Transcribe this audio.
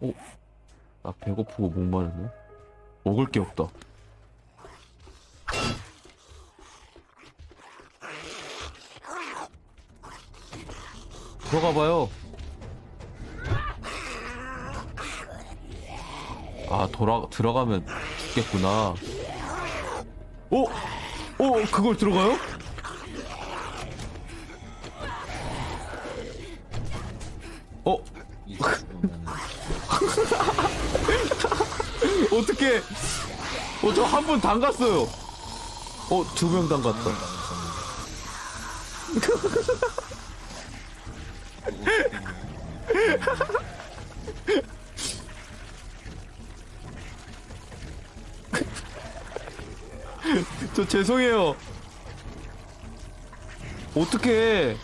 어? 나 배고프고 목마르네. 먹을 게 없다. 들어가 봐요. 아, 돌아, 들어가면 죽겠구나. 오! 오, 그걸 들어가요? 어? 어떻게? 어, 저 한 분 담갔어요. 어, 두 명 담갔다. 저 죄송해요. 어떻게?